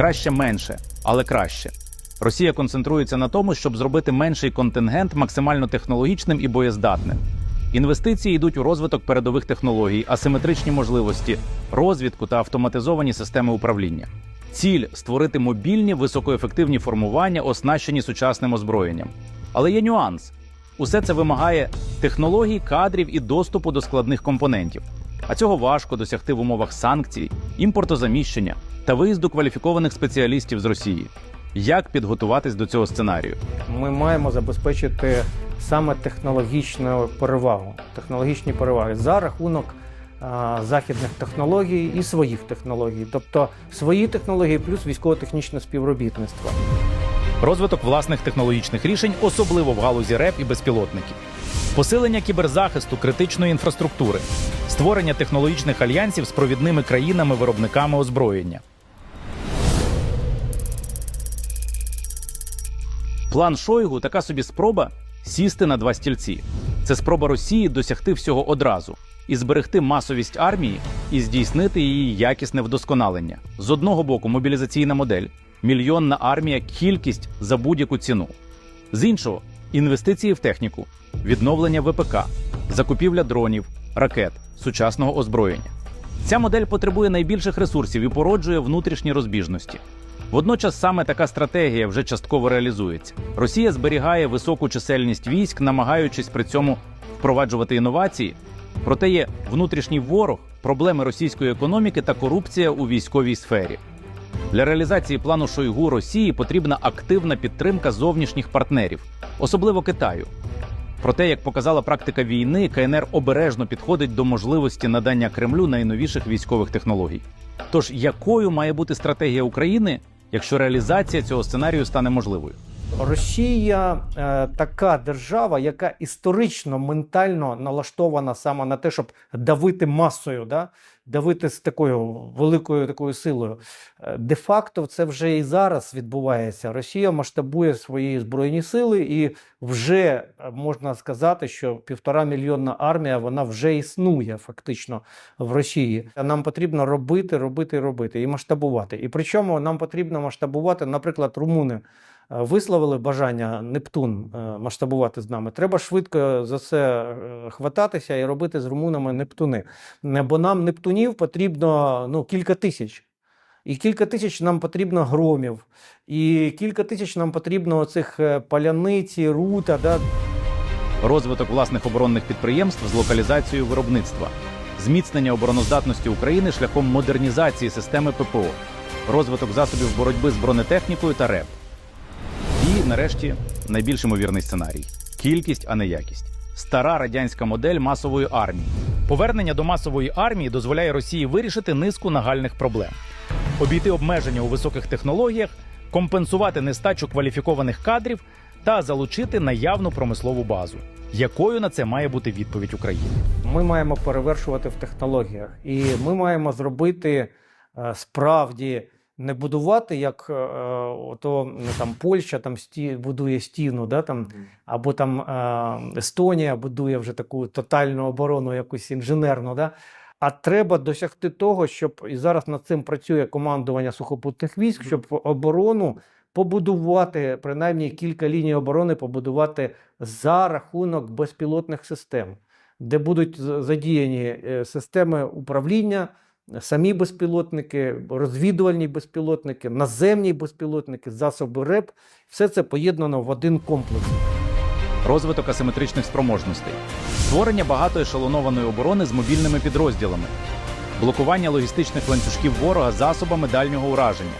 Краще менше, але краще. Росія концентрується на тому, щоб зробити менший контингент максимально технологічним і боєздатним. Інвестиції йдуть у розвиток передових технологій, асиметричні можливості, розвідку та автоматизовані системи управління. Ціль створити мобільні високоефективні формування, оснащені сучасним озброєнням. Але є нюанс: усе це вимагає технологій, кадрів і доступу до складних компонентів. А цього важко досягти в умовах санкцій, імпортозаміщення та виїзду кваліфікованих спеціалістів з Росії. Як підготуватись до цього сценарію? Ми маємо забезпечити саме технологічну перевагу, технологічні переваги за рахунок а, західних технологій і своїх технологій, тобто свої технології плюс військово-технічне співробітництво. Розвиток власних технологічних рішень, особливо в галузі РЕП і безпілотників, посилення кіберзахисту критичної інфраструктури, створення технологічних альянсів з провідними країнами-виробниками озброєння. План Шойгу така собі спроба сісти на два стільці. Це спроба Росії досягти всього одразу і зберегти масовість армії і здійснити її якісне вдосконалення. З одного боку, мобілізаційна модель, мільйонна армія, кількість за будь-яку ціну. З іншого інвестиції в техніку, відновлення ВПК, закупівля дронів, ракет, сучасного озброєння. Ця модель потребує найбільших ресурсів і породжує внутрішні розбіжності. Водночас саме така стратегія вже частково реалізується. Росія зберігає високу чисельність військ, намагаючись при цьому впроваджувати інновації. Проте є внутрішній ворог, проблеми російської економіки та корупція у військовій сфері. Для реалізації плану Шойгу Росії потрібна активна підтримка зовнішніх партнерів, особливо Китаю. Проте, як показала практика війни, КНР обережно підходить до можливості надання Кремлю найновіших військових технологій. Тож, якою має бути стратегія України, якщо реалізація цього сценарію стане можливою? Росія е, така держава, яка історично ментально налаштована саме на те, щоб давити масою, да? давити з такою великою такою силою. Е, Де-факто це вже і зараз відбувається. Росія масштабує свої збройні сили, і вже е, можна сказати, що півтора мільйонна армія вона вже існує фактично в Росії. Нам потрібно робити, робити, робити і масштабувати. І причому нам потрібно масштабувати, наприклад, румуни висловили бажання Нептун е, масштабувати з нами. Треба швидко за це е, хвататися і робити з румунами Нептуни. Бо нам Нептунів потрібно ну, кілька тисяч. І кілька тисяч нам потрібно громів, і кілька тисяч нам потрібно цих паляниці, рута. Да? розвиток власних оборонних підприємств з локалізацією виробництва, зміцнення обороноздатності України шляхом модернізації системи ППО, розвиток засобів боротьби з бронетехнікою та РЕП. І, нарешті, найбільш ймовірний сценарій кількість, а не якість. Стара радянська модель масової армії. Повернення до масової армії дозволяє Росії вирішити низку нагальних проблем, обійти обмеження у високих технологіях, компенсувати нестачу кваліфікованих кадрів та залучити наявну промислову базу. Якою на це має бути відповідь України? Ми маємо перевершувати в технологіях, і ми маємо зробити е, справді не будувати, як е, ото ну, там Польща там сті, будує стіну, да, там, або там е, Естонія будує вже таку тотальну оборону, якусь інженерну. Да. А треба досягти того, щоб і зараз над цим працює командування сухопутних військ, щоб оборону побудувати, принаймні кілька ліній оборони побудувати за рахунок безпілотних систем, де будуть задіяні е, системи управління, самі безпілотники, розвідувальні безпілотники, наземні безпілотники, засоби РЕП. Все це поєднано в один комплекс. розвиток асиметричних спроможностей, створення багатоешелонованої оборони з мобільними підрозділами, блокування логістичних ланцюжків ворога засобами дальнього ураження,